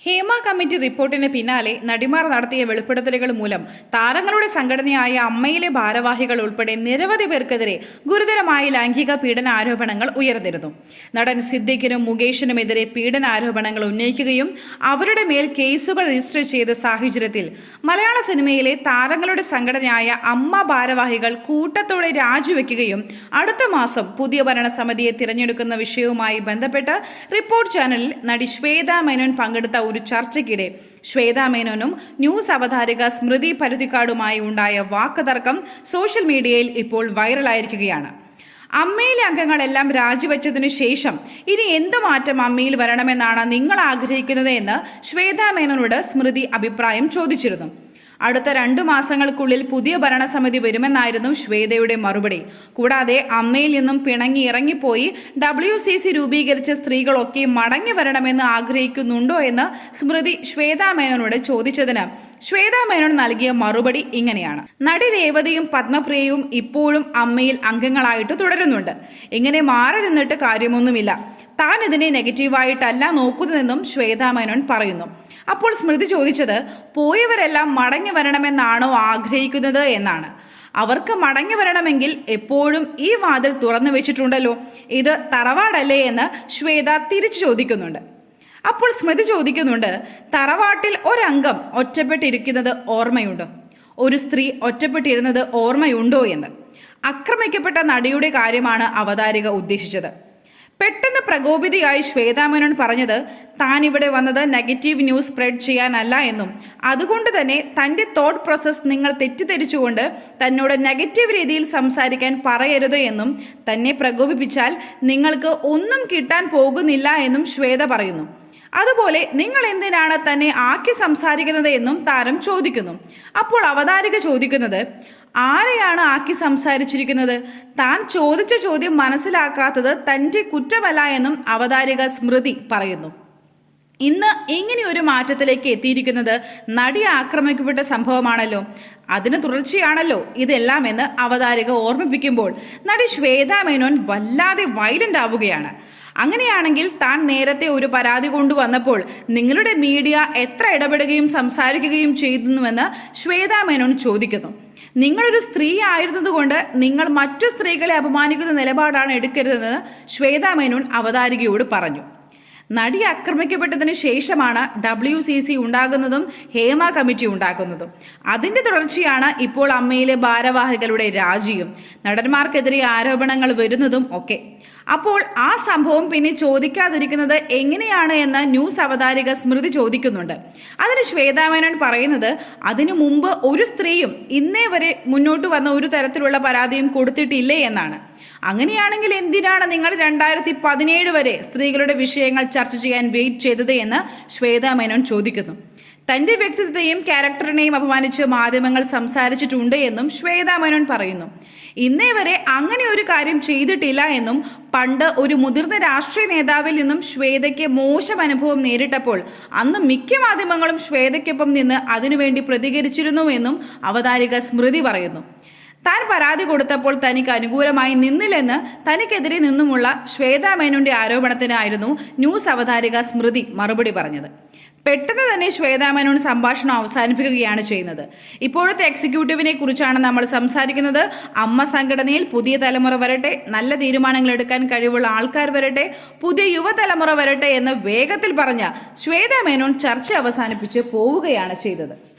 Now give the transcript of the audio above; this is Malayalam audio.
ഹേമ കമ്മിറ്റി റിപ്പോർട്ടിന് പിന്നാലെ നടിമാർ നടത്തിയ വെളിപ്പെടുത്തലുകൾ മൂലം താരങ്ങളുടെ സംഘടനയായ അമ്മയിലെ ഭാരവാഹികൾ ഉൾപ്പെടെ നിരവധി പേർക്കെതിരെ ഗുരുതരമായ ലൈംഗിക പീഡന ആരോപണങ്ങൾ ഉയർന്നിരുന്നു. നടൻ സിദ്ദിഖിനും മുകേഷിനുമെതിരെ പീഡന ആരോപണങ്ങൾ ഉന്നയിക്കുകയും അവരുടെ മേൽ കേസുകൾ രജിസ്റ്റർ ചെയ്ത സാഹചര്യത്തിൽ മലയാള സിനിമയിലെ താരങ്ങളുടെ സംഘടനയായ അമ്മ ഭാരവാഹികൾ കൂട്ടത്തോടെ രാജിവെക്കുകയും അടുത്ത മാസം പുതിയ ഭരണസമിതിയെ തിരഞ്ഞെടുക്കുന്ന വിഷയവുമായി ബന്ധപ്പെട്ട് റിപ്പോർട്ട് ചാനലിൽ നടി ശ്വേത മേനോൻ പങ്കെടുത്ത ഒരു ചർച്ചയ്ക്കിടെ ശ്വേതാമേനോനും ന്യൂസ് അവതാരക സ്മൃതി പരുതിക്കാടുമായി ഉണ്ടായ വാക്കുതർക്കം സോഷ്യൽ മീഡിയയിൽ ഇപ്പോൾ വൈറലായിരിക്കുകയാണ്. അമ്മയിലെ അംഗങ്ങളെല്ലാം രാജിവെച്ചതിനു ശേഷം ഇനി എന്ത് മാറ്റം അമ്മയിൽ വരണമെന്നാണ് നിങ്ങൾ ആഗ്രഹിക്കുന്നത് എന്ന് ശ്വേത മേനോനോട് സ്മൃതി അഭിപ്രായം ചോദിച്ചിരുന്നു. അടുത്ത രണ്ടു മാസങ്ങൾക്കുള്ളിൽ പുതിയ ഭരണസമിതി വരുമെന്നായിരുന്നു ശ്വേതയുടെ മറുപടി. കൂടാതെ അമ്മയിൽ നിന്നും പിണങ്ങി ഇറങ്ങിപ്പോയി ഡബ്ല്യു സി സി രൂപീകരിച്ച സ്ത്രീകളൊക്കെ മടങ്ങി വരണമെന്ന് ആഗ്രഹിക്കുന്നുണ്ടോ എന്ന് സ്മൃതി ശ്വേതാ മേനോനോട് ചോദിച്ചതിന് ശ്വേതാ മേനോൻ നൽകിയ മറുപടി ഇങ്ങനെയാണ്. നടി രേവതിയും പത്മപ്രിയയും ഇപ്പോഴും അമ്മയിൽ അംഗങ്ങളായിട്ട് തുടരുന്നുണ്ട്. ഇങ്ങനെ മാറി നിന്നിട്ട് കാര്യമൊന്നുമില്ല. താൻ ഇതിനെ നെഗറ്റീവായിട്ടല്ല നോക്കുന്നതെന്നും ശ്വേതാ മേനോൻ പറയുന്നു. അപ്പോൾ സ്മൃതി ചോദിച്ചത് പോയവരെല്ലാം മടങ്ങി വരണമെന്നാണോ ആഗ്രഹിക്കുന്നത്? എന്നാണ്. അവർക്ക് മടങ്ങി വരണമെങ്കിൽ എപ്പോഴും ഈ വാതിൽ തുറന്നു വെച്ചിട്ടുണ്ടല്ലോ. ഇത് തറവാടല്ലേ? എന്ന് ശ്വേത തിരിച്ചു ചോദിക്കുന്നുണ്ട്. അപ്പോൾ സ്മൃതി ചോദിക്കുന്നുണ്ട് തറവാട്ടിൽ ഒരംഗം ഒറ്റപ്പെട്ടിരിക്കുന്നത് ഓർമ്മയുണ്ടോ? ഒരു സ്ത്രീ ഒറ്റപ്പെട്ടിരുന്നത് ഓർമ്മയുണ്ടോ? എന്ന്. ആക്രമിക്കപ്പെട്ട നടിയുടെ കാര്യമാണ് അവതാരിക ഉദ്ദേശിച്ചത്. പെട്ടെന്ന് പ്രകോപിതയായി ശ്വേതാമേനോൻ പറഞ്ഞത് താൻ ഇവിടെ വന്നത് നെഗറ്റീവ് ന്യൂസ് സ്പ്രെഡ് ചെയ്യാനല്ല എന്നും. അതുകൊണ്ട് തന്നെ തന്റെ തോട്ട് പ്രോസസ് നിങ്ങൾ തെറ്റിദ്ധരിച്ചുകൊണ്ട് തന്നോട് നെഗറ്റീവ് രീതിയിൽ സംസാരിക്കാൻ പറയരുത് എന്നും തന്നെ പ്രകോപിപ്പിച്ചാൽ നിങ്ങൾക്ക് ഒന്നും കിട്ടാൻ പോകുന്നില്ല എന്നും ശ്വേത പറയുന്നു. അതുപോലെ നിങ്ങൾ എന്തിനാണ് തന്നെ ആക്കി സംസാരിക്കുന്നത് എന്നും താരം ചോദിക്കുന്നു. അപ്പോൾ അവതാരിക ചോദിക്കുന്നത് ആരെയാണ് ആക്കി സംസാരിച്ചിരിക്കുന്നത്? താൻ ചോദിച്ച ചോദ്യം മനസ്സിലാക്കാത്തത് തന്റെ കുറ്റമല്ല എന്നും അവതാരിക സ്മൃതി പറയുന്നു. ഇന്ന് ഇങ്ങനെ ഒരു മാറ്റത്തിലേക്ക് എത്തിയിരിക്കുന്നത് നടി ആക്രമിക്കപ്പെട്ട സംഭവമാണല്ലോ. അതിന് തുടർച്ചയാണല്ലോ ഇതെല്ലാം എന്ന് അവതാരിക ഓർമ്മിപ്പിക്കുമ്പോൾ നടി ശ്വേതാ മേനോൻ വല്ലാതെ വൈലന്റ് ആവുകയാണ്. അങ്ങനെയാണെങ്കിൽ താൻ നേരത്തെ ഒരു പരാതി കൊണ്ടുവന്നപ്പോൾ നിങ്ങളുടെ മീഡിയ എത്ര ഇടപെടുകയും സംസാരിക്കുകയും ചെയ്തുവെന്ന് ശ്വേതാ മേനോൻ ചോദിക്കുന്നു. നിങ്ങളൊരു സ്ത്രീ ആയിരുന്നതുകൊണ്ട് നിങ്ങൾ മറ്റു സ്ത്രീകളെ അപമാനിക്കുന്ന നിലപാടാണ് എടുക്കരുതെന്ന് ശ്വേതാ മേനോൻ അവതാരികയോട് പറഞ്ഞു. നടി ആക്രമിക്കപ്പെട്ടതിന് ശേഷമാണ് ഡബ്ല്യു സി സി ഉണ്ടാകുന്നതും ഹേമ കമ്മിറ്റി ഉണ്ടാക്കുന്നതും. അതിന്റെ തുടർച്ചയാണ് ഇപ്പോൾ അമ്മയിലെ ഭാരവാഹികളുടെ രാജിയും. നടന്മാർക്കെതിരെ ആരോപണങ്ങൾ വരുന്നതും ഒക്കെ. അപ്പോൾ ആ സംഭവം പിന്നെ ചോദിക്കാതിരിക്കുന്നത് എങ്ങനെയാണ് എന്ന് ന്യൂസ് അവതാരിക സ്മൃതി ചോദിക്കുന്നുണ്ട്. അതിന് ശ്വേതാമേനോൻ പറയുന്നത് അതിനു മുമ്പ് ഒരു സ്ത്രീയും ഇന്നേ വരെ മുന്നോട്ട് വന്ന ഒരു തരത്തിലുള്ള പരാതിയും കൊടുത്തിട്ടില്ലേ എന്നാണ്. അങ്ങനെയാണെങ്കിൽ എന്തിനാണ് നിങ്ങൾ രണ്ടായിരത്തി പതിനേഴ് വരെ സ്ത്രീകളുടെ വിഷയങ്ങൾ ചർച്ച ചെയ്യാൻ വെയിറ്റ് ചെയ്തത്? എന്ന് ശ്വേതാമേനോൻ ചോദിക്കുന്നു. തന്റെ വ്യക്തിത്വത്തെയും ക്യാരക്ടറിനെയും അപമാനിച്ച് മാധ്യമങ്ങൾ സംസാരിച്ചിട്ടുണ്ട് എന്നും ശ്വേതാ മനോൻ പറയുന്നു. ഇന്നേ വരെ അങ്ങനെ ഒരു കാര്യം ചെയ്തിട്ടില്ല എന്നും പണ്ട് ഒരു മുതിർന്ന രാഷ്ട്രീയ നേതാവിൽ നിന്നും ശ്വേതയ്ക്ക് മോശം അനുഭവം നേരിട്ടപ്പോൾ അന്ന് മിക്ക മാധ്യമങ്ങളും ശ്വേതയ്ക്കൊപ്പം നിന്ന് അതിനുവേണ്ടി പ്രതികരിച്ചിരുന്നു എന്നും അവതാരിക സ്മൃതി പറയുന്നു. താൻ പരാതി കൊടുത്തപ്പോൾ തനിക്ക് അനുകൂലമായി നിന്നില്ലെന്ന് തനിക്കെതിരെ നിന്നുമുള്ള ശ്വേതാ മേനോന്റെ ആരോപണത്തിനായിരുന്നു ന്യൂസ് അവതാരിക സ്മൃതി മറുപടി പറഞ്ഞത്. പെട്ടെന്ന് തന്നെ ശ്വേതാ മേനോൻ സംഭാഷണം അവസാനിപ്പിക്കുകയാണ് ചെയ്യുന്നത്. ഇപ്പോഴത്തെ എക്സിക്യൂട്ടീവിനെ കുറിച്ചാണ് നമ്മൾ സംസാരിക്കുന്നത്. അമ്മ സംഘടനയിൽ പുതിയ തലമുറ വരട്ടെ നല്ല തീരുമാനങ്ങൾ എടുക്കാൻ കഴിവുള്ള ആൾക്കാർ വരട്ടെ പുതിയ യുവതലമുറ വരട്ടെ എന്ന് വേഗത്തിൽ പറഞ്ഞ ശ്വേതാ മേനോൻ ചർച്ച അവസാനിപ്പിച്ച് പോവുകയാണ് ചെയ്തത്.